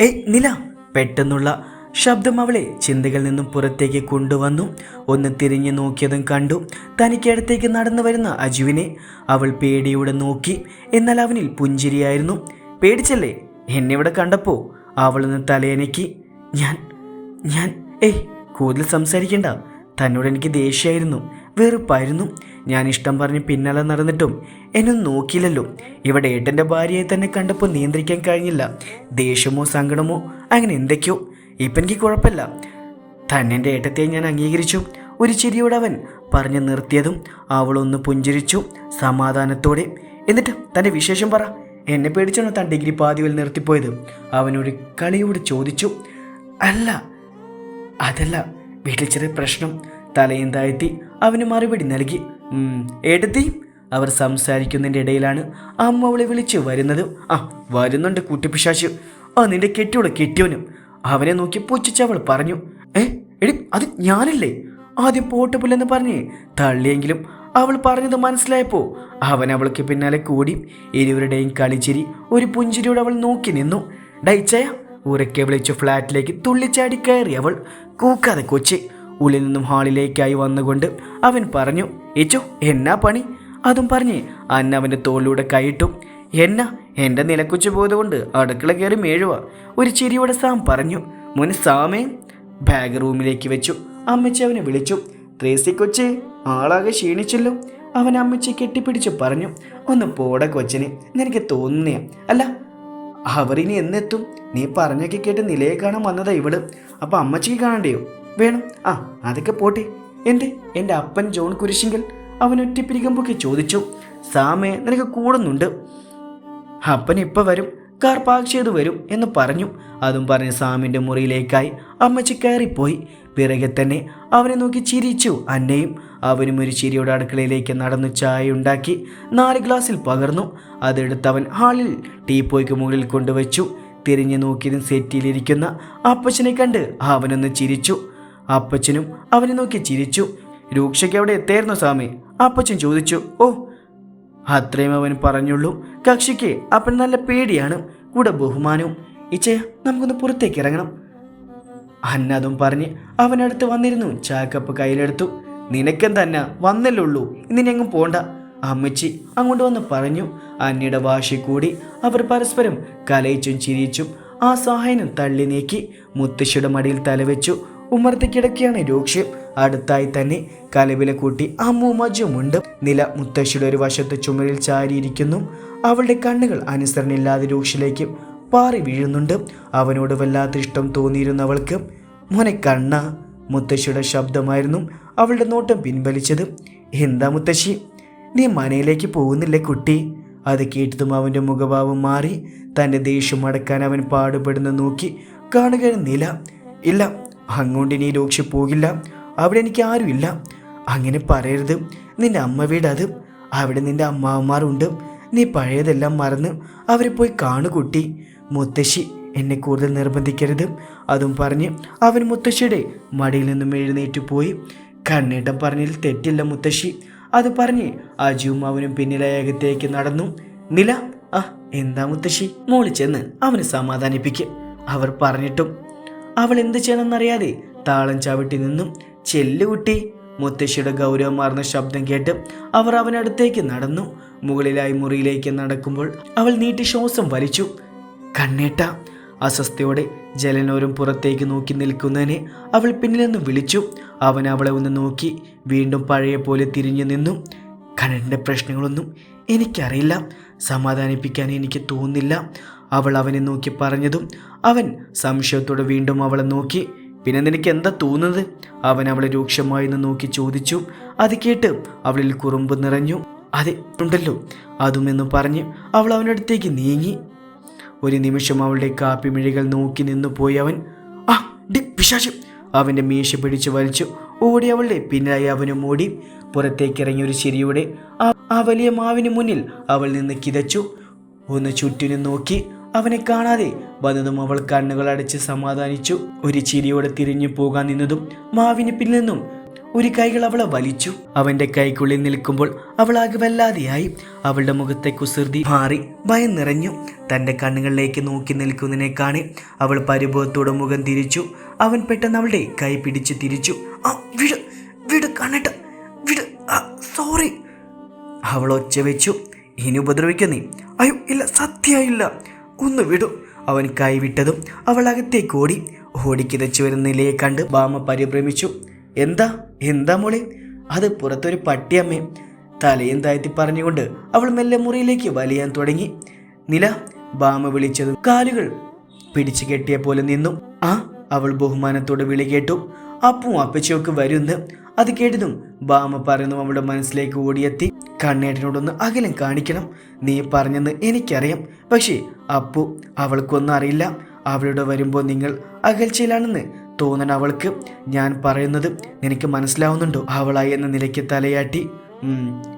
ഏയ് നില. പെട്ടെന്നുള്ള ശബ്ദം അവളെ ചിന്തകളിൽ നിന്നും പുറത്തേക്ക് കൊണ്ടുവന്നു. ഒന്ന് തിരിഞ്ഞു നോക്കിയതും കണ്ടു. തനിക്കടുത്തേക്ക് നടന്നു വരുന്ന അജുവിനെ അവൾ പേടിയോടെ നോക്കി. എന്നാൽ അവനിൽ പുഞ്ചിരിയായിരുന്നു. പേടിച്ചല്ലേ? എന്നെവിടെ കണ്ടപ്പോൾ അവളൊന്ന് തലയനക്കി. ഞാൻ ഞാൻ ഏയ് കൂടുതൽ സംസാരിക്കണ്ട. തന്നോട് എനിക്ക് ദേഷ്യമായിരുന്നു വെറുപ്പായിരുന്നു. ഞാൻ ഇഷ്ടം പറഞ്ഞ് പിന്നാലെ നടന്നിട്ടും എന്നെ നോക്കിയില്ലല്ലോ. ഇവിടെ ഏട്ടന്റെ ഭാര്യയെ തന്നെ കണ്ടപ്പോൾ നിയന്ത്രിക്കാൻ കഴിഞ്ഞില്ല. ദേഷ്യമോ സങ്കടമോ അങ്ങനെ എന്തൊക്കെയോ. ഇപ്പം എനിക്ക് കുഴപ്പമില്ല. തന്നെന്റെ ഏട്ടത്തെ ഞാൻ അംഗീകരിച്ചു. ഒരു ചിരിയോടെ അവൻ പറഞ്ഞു നിർത്തിയതും അവളൊന്ന് പുഞ്ചിരിച്ചു സമാധാനത്തോടെ. എന്നിട്ട് തന്റെ വിശേഷം പറ. എന്നെ പേടിച്ചാണോ താൻ ഡിഗ്രി പാതിയിൽ നിർത്തിപ്പോയത്? അവനൊരു കളിയോട് ചോദിച്ചു. അല്ല അതല്ല. വീട്ടിൽ ചെറിയ പ്രശ്നം. തലയും താഴ്ത്തി അവന് മറുപടി നൽകി. എടുത്തി. അവർ സംസാരിക്കുന്നതിന്റെ ഇടയിലാണ് അമ്മ അവളെ വിളിച്ച് വരുന്നത്. ആ വരുന്നുണ്ട് കുട്ടിപ്പിശാശ്. ആ നിന്റെ കെട്ടിയോളെ കെട്ടിയോനും. അവനെ നോക്കി പുച്ഛിച്ച് അവൾ പറഞ്ഞു. ഏ എടി അത് ഞാനല്ലേ? ആദ്യം പോട്ട് പുല്ലെന്ന് പറഞ്ഞ് തള്ളിയെങ്കിലും അവൾ പറഞ്ഞത് മനസ്സിലായപ്പോൾ അവൻ അവൾക്ക് പിന്നാലെ കൂടി ഇരുവരുടെയും കളിച്ചിരി ഒരു പുഞ്ചിരിയോട് അവൾ നോക്കി നിന്നു. ഡൈച്ചയ ഉറക്കെ വിളിച്ചു ഫ്ലാറ്റിലേക്ക് തുള്ളിച്ചാടി കയറി അവൾ. കൂക്കാതെ കൊച്ചി. ഉള്ളിൽ നിന്നും ഹാളിലേക്കായി വന്നുകൊണ്ട് അവൻ പറഞ്ഞു ഏച്ചോ എന്നാ പണി? അതും പറഞ്ഞ് അന്ന അവന്റെ തോളിലൂടെ കൈയിട്ടു എന്നാ എന്റെ നിലക്കുച്ചു പോയതുകൊണ്ട് അടുക്കള കയറി മേഴുവ. ഒരു ചിരിയോടെ സാം പറഞ്ഞു മുൻ സാമേ. ബാഗ് റൂമിലേക്ക് വെച്ചു. അമ്മച്ചി അവനെ വിളിച്ചു ത്രേസി കൊച്ചേ ആളാകെ ക്ഷീണിച്ചല്ലോ. അവൻ അമ്മച്ചി കെട്ടിപ്പിടിച്ച് പറഞ്ഞു ഒന്ന് പോട കൊച്ചിനെ നിനക്ക് തോന്നുന്നേ അല്ല അവർ ഇനി എന്നെത്തും? നീ പറഞ്ഞൊക്കെ കേട്ട് നിലയെ കാണാൻ വന്നതാ ഇവൾ. അപ്പം അമ്മച്ചിക്ക് കാണണ്ടയോ? വേണം. ആ അതൊക്കെ പോട്ടെ. എന്തേ എന്റെ അപ്പൻ ജോൺ കുരിശിങ്കൽ അവൻ ഒറ്റപ്പിരിക്കുമ്പോഴൊക്കെ ചോദിച്ചു. സാമേ നിനക്ക് കൂടുന്നുണ്ട്. അപ്പൻ ഇപ്പം വരും കാർ പാർക്ക് ചെയ്തു വരും എന്ന് പറഞ്ഞു. അതും പറഞ്ഞ് സാമിന്റെ മുറിയിലേക്കായി അമ്മച്ചി കയറിപ്പോയി. പിറകെ തന്നെ അവനെ നോക്കി ചിരിച്ചു അന്നയും. അവനും ഒരു ചിരിയുടെ അടുക്കളയിലേക്ക് നടന്നു ചായ ഉണ്ടാക്കി നാല് ഗ്ലാസ്സിൽ പകർന്നു. അതെടുത്ത് അവൻ ഹാളിൽ ടീപ്പോയ്ക്ക് മുകളിൽ കൊണ്ടുവച്ചു. തിരിഞ്ഞു നോക്കിയതും സെറ്റിയിലിരിക്കുന്ന അപ്പച്ചനെ കണ്ട് അവനൊന്ന് ചിരിച്ചു. അപ്പച്ചനും അവനെ നോക്കി ചിരിച്ചു. രൂക്ഷയ്ക്ക് അവിടെ എത്തായിരുന്നു സ്വാമി. അപ്പച്ചൻ ചോദിച്ചു ഓ അത്രയും അവൻ പറഞ്ഞുള്ളൂ. കക്ഷിക്ക് അപ്പൻ നല്ല പേടിയാണ്. കൂടെ ബഹുമാനവും. ഇച്ചയ നമുക്കൊന്ന് പുറത്തേക്ക് ഇറങ്ങണം. അന്നതും പറഞ്ഞ് അവനടുത്ത് വന്നിരുന്നു. ചാക്കപ്പ് കയ്യിലെടുത്തു. നിനക്കെന്തന്ന വന്നല്ലുള്ളൂ ഉള്ളൂ. എങ്ങും പോണ്ട. അമ്മച്ചി അങ്ങോട്ട് വന്ന് പറഞ്ഞു. അന്നയുടെ വാശി കൂടി അവർ പരസ്പരം കലയിച്ചും ചിരിച്ചും ആ സഹായനം തള്ളി നീക്കി മുത്തശ്ശിയുടെ മടിയിൽ തലവെച്ചു. ഉമ്മർത്തി കിടക്കുകയാണ് രൂക്ഷ്യം അടുത്തായി തന്നെ കലവില കൂട്ടി അമ്മൂമ്മജുമുണ്ട് നില മുത്തശ്ശിയുടെ ഒരു വശത്ത് ചുമരിൽ ചാരിയിരിക്കുന്നു. അവളുടെ കണ്ണുകൾ അനുസരണയില്ലാതെ രൂക്ഷിലേക്ക് പാറി വീഴുന്നുണ്ട്. അവനോട് വല്ലാത്ത ഇഷ്ടം തോന്നിയിരുന്നവൾക്ക് മോനെ കണ്ണ മുത്തശ്ശിയുടെ ശബ്ദമായിരുന്നു അവളുടെ നോട്ടം പിൻവലിച്ചത്. എന്താ മുത്തശ്ശി? നീ മനയിലേക്ക് പോകുന്നില്ലേ കുട്ടി? അത് കേട്ടതും അവന്റെ മുഖഭാവം മാറി. തന്റെ ദേഷ്യം അടക്കാൻ അവൻ പാടുപെടുന്ന നോക്കി കാണുകയെന്നില്ല ഇല്ല അങ്ങോട്ട് ഇനി രോക്ഷി പോകില്ല. അവിടെ എനിക്ക് ആരുമില്ല അങ്ങനെ പറയരുത്. നിന്റെ അമ്മ വീട് അത്. അവിടെ നിന്റെ അമ്മാവന്മാരുണ്ട്. നീ പഴയതെല്ലാം മറന്ന് അവരെ പോയി കാണു കുട്ടി. മുത്തശ്ശി എന്നെ കൂടുതൽ നിർബന്ധിക്കരുത്. അതും പറഞ്ഞ് അവൻ മുത്തശ്ശിയുടെ മടിയിൽ നിന്നും എഴുന്നേറ്റ് പോയി. കണ്ണീട്ടം പറഞ്ഞതിൽ തെറ്റില്ല മുത്തശ്ശി. അത് പറഞ്ഞ് അജുവും അവനും പിന്നിലെ ഏകത്തേക്ക് നടന്നു. നില ആ എന്താ മുത്തശ്ശി? മോളിച്ചെന്ന് അവനെ സമാധാനിപ്പിക്കും അവർ പറഞ്ഞിട്ടും അവൾ എന്ത് ചെയ്യണമെന്നറിയാതെ താളം ചവിട്ടി നിന്നും ചെല്ലുകുട്ടി മുത്തശ്ശിയുടെ ഗൗരവമാർന്ന ശബ്ദം കേട്ട് അവർ അവനടുത്തേക്ക് നടന്നു. മുകളിലായി മുറിയിലേക്ക് നടക്കുമ്പോൾ അവൾ നീട്ടി ശ്വാസം വലിച്ചു. കണ്ണേട്ട അസ്വസ്ഥയോടെ ജലനോരം പുറത്തേക്ക് നോക്കി നിൽക്കുന്നതിനെ അവൾ പിന്നിൽ വിളിച്ചു. അവൻ അവളെ ഒന്ന് നോക്കി വീണ്ടും പഴയ പോലെ തിരിഞ്ഞു നിന്നു. കണ്ണന്റെ പ്രശ്നങ്ങളൊന്നും എനിക്കറിയില്ല. സമാധാനിപ്പിക്കാൻ എനിക്ക് തോന്നുന്നില്ല. അവൾ അവനെ നോക്കി പറഞ്ഞതും അവൻ സംശയത്തോടെ വീണ്ടും അവളെ നോക്കി. പിന്നെ നിനക്ക് എന്താ തോന്നുന്നത്? അവൻ അവളെ രൂക്ഷമായി എന്ന് നോക്കി ചോദിച്ചു. അത് കേട്ട് അവളിൽ കുറുമ്പ് നിറഞ്ഞു. അതെ ഉണ്ടല്ലോ. അതുമെന്ന് പറഞ്ഞ് അവൾ അവനടുത്തേക്ക് നീങ്ങി. ഒരു നിമിഷം അവളുടെ കാപ്പിമിഴികൾ നോക്കി നിന്നു പോയി അവൻ. ആ ഡി പിശാചം. അവന്റെ മീശ പിടിച്ചു വലിച്ചു. ഓടി അവളുടെ പിന്നായി അവനും ഓടി. പുറത്തേക്കിറങ്ങിയ ഒരു ചിരിയുടെ ആ- വലിയ മാവിന് മുന്നിൽ അവൾ നിന്ന് കിതച്ചു. ഒന്ന് ചുറ്റിനും നോക്കി അവനെ കാണാതെ വന്നതും അവൾ കണ്ണുകൾ അടച്ച് സമാധാനിച്ചു. ഒരു ചിരിയോടെ തിരിഞ്ഞു പോകാൻ നിന്നതും മാവിന് പിന്നിൽ നിന്നും ഒരു കൈകൾ അവളെ വലിച്ചു. അവന്റെ കൈക്കുള്ളിൽ നിൽക്കുമ്പോൾ അവൾ ആകെ വല്ലാതെയായി. അവളുടെ മുഖത്തെ കുസൃതി മാറി ഭയം നിറഞ്ഞു. തന്റെ കണ്ണുകളിലേക്ക് നോക്കി നിൽക്കുന്നതിനെ കാണി അവൾ പരിഭവത്തോടെ മുഖം തിരിച്ചു. അവൻ പെട്ടെന്ന് അവളുടെ കൈ പിടിച്ച് തിരിച്ചു. ആ വിട് വിട് കണ്ണട്ട വിട്. സോറി. അവൾ ഒച്ച വെച്ചു. ഇനി ഉപദ്രവിക്കുന്നേ അയ്യോ ഇല്ല സത്യമായില്ല. ഒന്ന് വിടു. അവൻ കൈവിട്ടതും അവൾ അകത്തേക്ക് ഓടി. ഓടിക്കിതച്ചു വരുന്ന നിലയെ കണ്ട് ബാമ പരിഭ്രമിച്ചു. എന്താ എന്താ മോളെ? അത് പുറത്തൊരു പട്ടിയമ്മേ. തലയും താഴ്ത്തി പറഞ്ഞുകൊണ്ട് അവൾ മെല്ലെ മുറിയിലേക്ക് വലിയാൻ തുടങ്ങി. നില ബാമ വിളിച്ചതും കാലുകൾ പിടിച്ചു കെട്ടിയ പോലെ നിന്നു. ആ അവൾ ബഹുമാനത്തോടെ വിളി കേട്ടു. അപ്പും അപ്പച്ചയൊക്കെ വരുന്ന്. അത് കേട്ടതും ബാമ പറയുന്നു അവളുടെ മനസ്സിലേക്ക് ഓടിയെത്തി. കണ്ണേട്ടനോടൊന്ന് അകലം കാണിക്കണം. നീ പറഞ്ഞെന്ന് എനിക്കറിയാം. പക്ഷേ അപ്പു അവൾക്കൊന്നും അറിയില്ല. അവളുടെ വരുമ്പോൾ നിങ്ങൾ അകൽച്ചയിലാണെന്ന് തോന്നണം അവൾക്ക്. ഞാൻ പറയുന്നത് നിനക്ക് മനസ്സിലാവുന്നുണ്ടോ? അവളായി എന്ന നിലയ്ക്ക് തലയാട്ടി.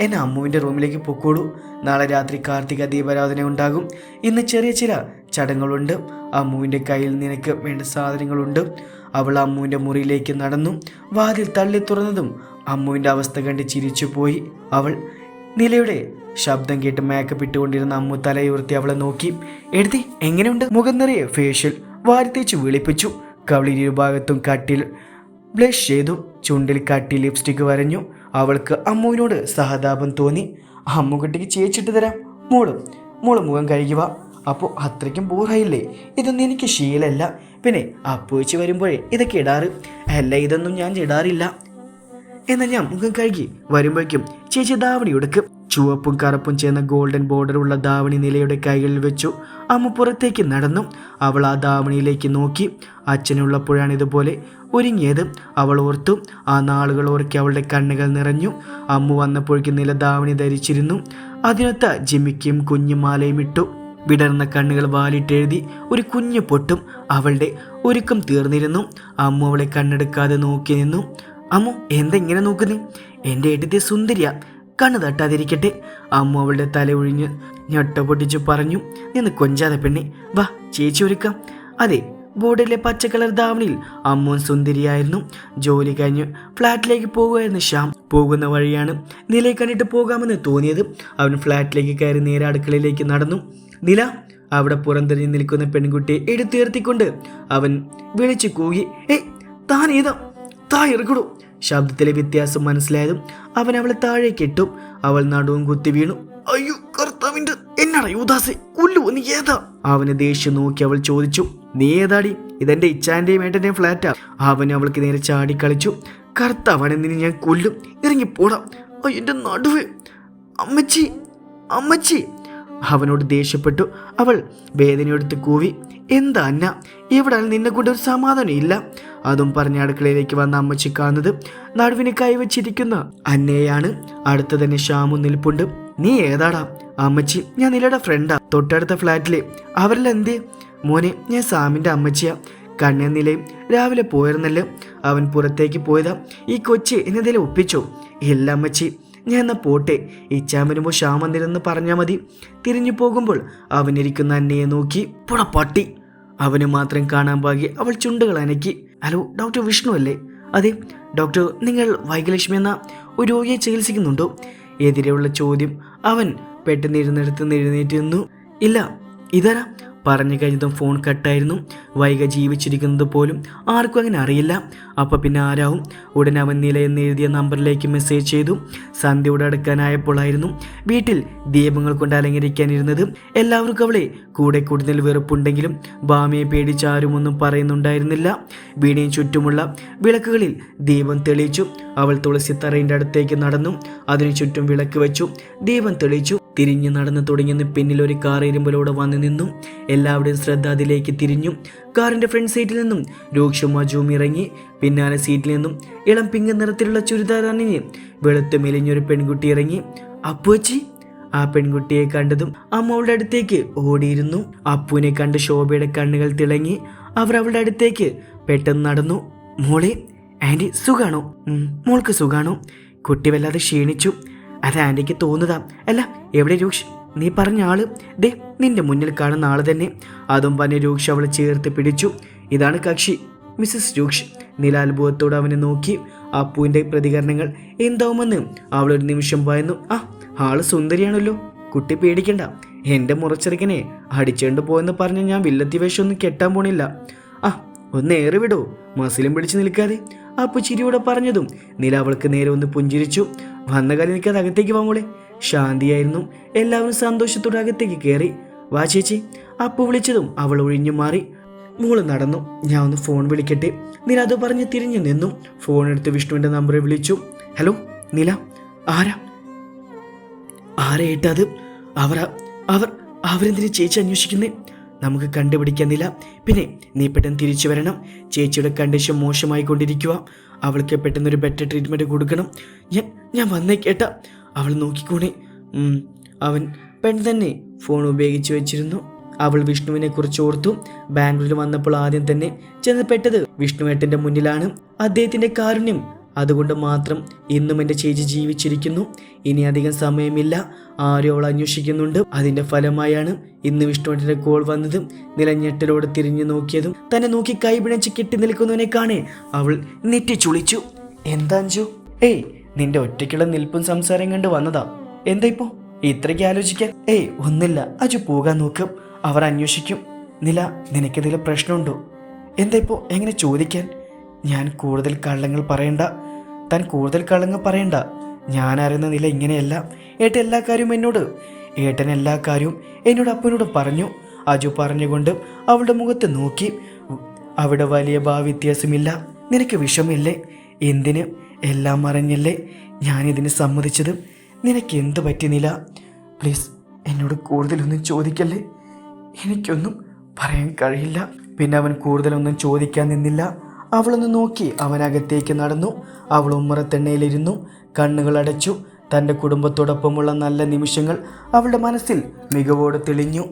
എന്നെ അമ്മുവിന്റെ റൂമിലേക്ക് പൊക്കോളൂ. നാളെ രാത്രി കാർത്തിക ദീപാരാധന ഉണ്ടാകും. ഇന്ന് ചെറിയ ചില ചടങ്ങുകളുണ്ട്. അമ്മുവിന്റെ കയ്യിൽ നിനക്ക് വേണ്ട സാധനങ്ങളുണ്ട്. അവൾ അമ്മുവിന്റെ മുറിയിലേക്ക് നടന്നു. വാതിൽ തള്ളി തുറന്നതും അമ്മുവിന്റെ അവസ്ഥ കണ്ട് ചിരിച്ചു പോയി അവൾ. നിലയുടെ ശബ്ദം കേട്ട് മേക്കപ്പ് ഇട്ടുകൊണ്ടിരുന്ന അമ്മു തലയുർത്തി അവളെ നോക്കി. എഴുതി എങ്ങനെയുണ്ട്? മുഖം നിറയെ ഫേഷ്യൽ വാരിത്തേച്ച് വിളിപ്പിച്ചു. കവളിരി ഭാഗത്തും കട്ടിൽ ബ്ലഷ് ചെയ്തു. ചുണ്ടിൽ കട്ടി ലിപ്സ്റ്റിക് വരഞ്ഞു. അവൾക്ക് അമ്മുവിനോട് സഹതാപം തോന്നി. അമ്മുകുട്ടിക്ക് ചേച്ചിട്ട് തരാം. മോൾ മോൾ മുഖം കഴുകുക അപ്പോൾ അത്രയ്ക്കും ബോറായില്ലേ? ഇതൊന്നും എനിക്ക് ശീലമല്ല പിന്നെ അപ്പു വെച്ച് വരുമ്പോഴേ ഇതൊക്കെ ഇടാറ്. അല്ല ഇതൊന്നും ഞാൻ ഇടാറില്ല. എന്നാൽ ഞാൻ മുഖം കഴുകി വരുമ്പോഴേക്കും ചേച്ചി ധാവണി ഉടുക്കും ചുവപ്പും കറുപ്പും ചേർന്ന ഗോൾഡൻ ബോർഡറുള്ള ധാവണി നിലയുടെ കൈകളിൽ വെച്ചു അമ്മ പുറത്തേക്ക് നടന്നു. അവൾ ആ ധാവണിയിലേക്ക് നോക്കി. അച്ഛനുള്ളപ്പോഴാണ് ഇതുപോലെ ഒരുങ്ങിയത്. അവൾ ഓർത്തു. ആ നാളുകൾ ഓർക്കി അവളുടെ കണ്ണുകൾ നിറഞ്ഞു. അമ്മു വന്നപ്പോഴേക്കും നില ധാവണി ധരിച്ചിരുന്നു. അതിനൊത്ത ജിമിക്കും കുഞ്ഞുമാലയും ഇട്ടു. വിടർന്ന കണ്ണുകൾ വാലിട്ടെഴുതി ഒരു കുഞ്ഞു പൊട്ടും അവളുടെ ഒരുക്കം തീർന്നിരുന്നു. അമ്മു അവളെ കണ്ണെടുക്കാതെ നോക്കി നിന്നു. അമ്മു എന്തെങ്ങനെ നോക്കുന്നേ? എന്റെ ഏട്ടത്തെ സുന്ദരിയ. കണ്ണു തട്ടാതിരിക്കട്ടെ. അമ്മ അവളുടെ തല ഒഴിഞ്ഞ് ഞൊട്ട പൊട്ടിച്ചു പറഞ്ഞു നിന്ന് കൊഞ്ചാതെ പെണ്ണെ വാ ചേച്ചി ഒരുക്കാം. അതെ ബോർഡിലെ പച്ച കളർ ധാവണിയിൽ അമ്മോൻ സുന്ദരിയായിരുന്നു. ജോലി കഴിഞ്ഞ് ഫ്ലാറ്റിലേക്ക് പോകുമായിരുന്നു ശ്യാം. പോകുന്ന വഴിയാണ് നിലയെ കണ്ടിട്ട് പോകാമെന്ന് തോന്നിയത്. അവൻ ഫ്ലാറ്റിലേക്ക് കയറി നേരെ അടുക്കളയിലേക്ക് നടന്നു. നില അവിടെ പുറന്തിരിഞ്ഞ് നിൽക്കുന്ന പെൺകുട്ടിയെ എടുത്തുയർത്തിക്കൊണ്ട് അവൻ വിളിച്ചു കൂകി ഏയ് താൻ ഏതാ? താ ഇറക്കടൂ ശബ്ദത്തിലെ വ്യത്യാസം മനസ്സിലായതും അവൻ അവളെ താഴേക്കിട്ടു അവൾ നടുവും കുത്തി വീണു. അയ്യോ കർത്താവിന്റെ എന്നാണ് യൂദാസെ കൊല്ലുവോ? നീ ഏതാ? അവനെ ദേഷ്യം നോക്കി അവൾ ചോദിച്ചു. നീ ഏതാടി? ഇതെന്റെ ഇച്ചാന്റെയും ഏട്ടന്റെയും ഫ്ലാറ്റാ. അവൻ അവൾക്ക് നേരെ ചാടി കളിച്ചു. കർത്താവാണ് നിന്നെ ഞാൻ കൊല്ലും. ഇറങ്ങിപ്പോടാം. പോടാ അയ്യോ എന്റെ നടുവ്. അമ്മച്ചി അമ്മച്ചി. അവനോട് ദേഷ്യപ്പെട്ടു. അവൾ വേദനയെടുത്ത് കൂവി എന്താ അന്ന? ഇവിടെ നിന്നെ കൊണ്ട് ഒരു സമാധാനം ഇല്ല? അതും പറഞ്ഞ അടുക്കളയിലേക്ക് വന്ന അമ്മച്ചി കാണുന്നത് നടുവിന് കൈവച്ചിരിക്കുന്ന അന്നയാണ് അടുത്ത് തന്നെ ഷാമു നിൽപ്പുണ്ട്. നീ ഏതാടാ? അമ്മച്ചി ഞാൻ നിലയുടെ ഫ്രണ്ടാ തൊട്ടടുത്ത ഫ്ലാറ്റിലെ. അവരിലെന്തേ മോനെ ഞാൻ സാമിന്റെ അമ്മച്ചിയാ. കണ്ണൻ നിലയും രാവിലെ പോയിരുന്നല്ലോ? അവൻ പുറത്തേക്ക് പോയതാ. ഈ കൊച്ചി എന്നെന്തേലും ഒപ്പിച്ചോ? ഇല്ല അമ്മച്ചി ഞാൻ പോട്ടെ? ഇച്ചാമനുമോ വരുമ്പോൾ ശ്യാം പറഞ്ഞാൽ മതി. തിരിഞ്ഞു പോകുമ്പോൾ അവനിരിക്കുന്ന അന്നയെ നോക്കി പുട പട്ടി. അവന് മാത്രം കാണാൻ പാകി അവൾ ചുണ്ടുകൾ അനക്കി. ഹലോ ഡോക്ടർ വിഷ്ണു അല്ലേ? അതെ ഡോക്ടർ നിങ്ങൾ വൈകലക്ഷ്മി എന്ന ഒരു രോഗിയെ ചികിത്സിക്കുന്നുണ്ടോ? എതിരെയുള്ള ചോദ്യം അവൻ പെട്ടെന്ന് ഇരുന്നിടത്ത് എഴുന്നേറ്റ് നിന്നു. ഇല്ല ഇതാരാ? പറഞ്ഞു കഴിഞ്ഞതും ഫോൺ കട്ടായിരുന്നു. വൈക ജീവിച്ചിരിക്കുന്നത് പോലും ആർക്കും അങ്ങനെ അറിയില്ല. അപ്പോൾ പിന്നെ ആരാവും? ഉടൻ അവൻ നിലയെന്ന് എഴുതിയ നമ്പറിലേക്ക് മെസ്സേജ് ചെയ്തു. സന്ധ്യയോടെ അടുക്കാനായപ്പോഴായിരുന്നു വീട്ടിൽ ദീപങ്ങൾ കൊണ്ട് അലങ്കരിക്കാനിരുന്നത് എല്ലാവർക്കും അവളെ കൂടെ കൂടുതൽ വെറുപ്പുണ്ടെങ്കിലും ഭാമയെ പേടിച്ച് ആരുമൊന്നും പറയുന്നുണ്ടായിരുന്നില്ല. വീടിന് ചുറ്റുമുള്ള വിളക്കുകളിൽ ദീപം തെളിയിച്ചു. അവൾ തുളസി തറയിന്റെ അടുത്തേക്ക് നടന്നു. അതിനു ചുറ്റും വിളക്ക് വെച്ചു. ദീപം തെളിച്ചു. തിരിഞ്ഞു നടന്നു തുടങ്ങിയെന്ന് പിന്നിൽ ഒരു കാർ ഇരുമ്പിലൂടെ വന്നു നിന്നു. എല്ലാവരുടെയും ശ്രദ്ധ അതിലേക്ക് തിരിഞ്ഞു. കാറിന്റെ ഫ്രണ്ട് സീറ്റിൽ നിന്നും രൂക്ഷ മജുവും ഇറങ്ങി. പിന്നാലെ സീറ്റിൽ നിന്നും ഇളം പിങ്ക് നിറത്തിലുള്ള ചുരിദാർ അണിഞ്ഞ് വെളുത്ത് മെലിഞ്ഞൊരു പെൺകുട്ടി ഇറങ്ങി. അപ്പുവച്ചി ആ പെൺകുട്ടിയെ കണ്ടതും അമ്മ അവളുടെ അടുത്തേക്ക് ഓടിയിരുന്നു. അപ്പുവിനെ കണ്ട് ശോഭയുടെ കണ്ണുകൾ തിളങ്ങി. അവർ അവളുടെ അടുത്തേക്ക് പെട്ടെന്ന് നടന്നു. മോളെ ആന്റി സുഖാണോ? "ഉം, മോൾക്ക് സുഖാണോ? കുട്ടി വല്ലാതെ ക്ഷീണിച്ചു. അത് ആന്റിക്ക് തോന്നുതാ. അല്ല എവിടെ രൂക്ഷ്? നീ പറഞ്ഞ ആൾ. ദേ നിന്റെ മുന്നിൽ കാണുന്ന ആൾ തന്നെ. അതും പറഞ്ഞ് രൂക്ഷ അവളെ ചേർത്ത് പിടിച്ചു. ഇതാണ് കക്ഷി മിസ്സസ് രൂക്ഷ്. നിലാത്ഭുതത്തോട് അവനെ നോക്കി. അപ്പുവിന്റെ പ്രതികരണങ്ങൾ എന്താവുമെന്ന് അവളൊരു നിമിഷം ഭയന്നു. ആ ആൾ സുന്ദരിയാണല്ലോ. കുട്ടി പേടിക്കണ്ട. എന്റെ മുറച്ചെറുക്കനെ അടിച്ചേണ്ട് പോയെന്ന് പറഞ്ഞ് ഞാൻ വില്ലത്തി വേഷം ഒന്നും കെട്ടാൻ പോണില്ല. ആ ഒന്ന് ഏറി വിടോ മസിലും പിടിച്ച് നിൽക്കാതെ. അപ്പു ചിരിയോടെ പറഞ്ഞതും നില അവൾക്ക് നേരെ ഒന്ന് പുഞ്ചിരിച്ചു. വന്ന കാര്യം നിൽക്കാതെ അകത്തേക്ക് വാ ശാന്തിയായിരുന്നു. എല്ലാവരും സന്തോഷത്തോടെ അകത്തേക്ക് കയറി വാ ചേച്ചി. അപ്പു വിളിച്ചതും അവൾ ഒഴിഞ്ഞു മാറി. മോൾ നടന്നു. ഞാൻ ഒന്ന് ഫോൺ വിളിക്കട്ടെ. നില അത് പറഞ്ഞ് തിരിഞ്ഞു നിന്നു. ഫോൺ എടുത്ത് വിഷ്ണുവിന്റെ നമ്പറിൽ വിളിച്ചു. ഹലോ നില. ആരാ? ആരേട്ടത് അവർ അവർ അവരെന്തിനു ചേച്ചി അന്വേഷിക്കുന്നേ? നമുക്ക് കണ്ടുപിടിക്കുന്നില്ല പിന്നെ നീ പെട്ടെന്ന് തിരിച്ചു വരണം. ചേച്ചിയുടെ കണ്ടീഷൻ മോശമായി കൊണ്ടിരിക്കുക. അവൾക്ക് പെട്ടെന്ന് ഒരു ബെറ്റർ ട്രീറ്റ്മെന്റ് കൊടുക്കണം. ഞാൻ ഞാൻ വന്നേ കേട്ട. അവൾ നോക്കിക്കോണേ അവൻ പെൺ തന്നെ ഫോൺ ഉപയോഗിച്ച് വെച്ചിരുന്നു. അവൾ വിഷ്ണുവിനെ കുറിച്ച് ഓർത്തു. ബാംഗ്ലൂരിൽ വന്നപ്പോൾ ആദ്യം തന്നെ ചെന്ന് പെട്ടത് വിഷ്ണുവേട്ടന്റെ മുന്നിലാണ്. അദ്ദേഹത്തിന്റെ കാരുണ്യം അതുകൊണ്ട് മാത്രം ഇന്നും എന്റെ ചേച്ചി ജീവിച്ചിരിക്കുന്നു. ഇനി അധികം സമയമില്ല. ആരും അവൾ അന്വേഷിക്കുന്നുണ്ട്. അതിന്റെ ഫലമായാണ് ഇന്ന് വിഷ്ണുവിന്റെ കോൾ വന്നതും നിലഞ്ഞെട്ടലോടെ തിരിഞ്ഞു നോക്കിയതും. തന്നെ നോക്കി കൈപിണച്ച് കെട്ടി നിൽക്കുന്നവനെ കാണേ. അവൾ നെറ്റിച്ചുളിച്ചു. എന്താ അഞ്ചു ഏയ് നിന്റെ ഒറ്റയ്ക്കുള്ള നിൽപ്പും സംസാരം കണ്ട് വന്നതാ. എന്താ ഇപ്പോ? ഇത്രയ്ക്ക് ആലോചിക്കാൻ? ഏയ് ഒന്നില്ല അജു പോകാൻ നോക്കും. അവർ അന്വേഷിക്കും. നില നിനക്കെന്തെങ്കിലും പ്രശ്നമുണ്ടോ? എന്താ ഇപ്പോ? എങ്ങനെ ചോദിക്കാൻ? ഞാൻ കൂടുതൽ കള്ളങ്ങൾ പറയണ്ട. താൻ കൂടുതൽ കളങ്ങ് പറയണ്ട. ഞാൻ അറിയുന്ന നില ഇങ്ങനെയല്ല. ഏട്ടൻ എല്ലാ കാര്യവും എന്നോട്. ഏട്ടൻ എല്ലാ കാര്യവും എന്നോട് അപ്പനോട് പറഞ്ഞു. അജു പറഞ്ഞുകൊണ്ട് അവളുടെ മുഖത്ത് നോക്കി. അവിടെ വലിയ ഭാവ്യത്യാസമില്ല നിനക്ക് വിഷമില്ലേ? എന്തിന്? എല്ലാം അറിഞ്ഞല്ലേ? ഞാനിതിന് സമ്മതിച്ചത്. നിനക്ക് എന്ത് പറ്റുന്നില്ല പ്ലീസ് എന്നോട് കൂടുതലൊന്നും ചോദിക്കല്ലേ? എനിക്കൊന്നും പറയാൻ കഴിയില്ല. പിന്നെ അവൻ കൂടുതലൊന്നും ചോദിക്കാൻ നിന്നില്ല. അവളൊന്ന് നോക്കി അവനകത്തേക്ക് നടന്നു. അവൾ ഉമ്മറത്തെണ്ണയിലിരുന്നു. കണ്ണുകൾ അടച്ചു. തന്റെ കുടുംബത്തോടൊപ്പമുള്ള നല്ല നിമിഷങ്ങൾ അവളുടെ മനസ്സിൽ മികവോടെ തെളിഞ്ഞു.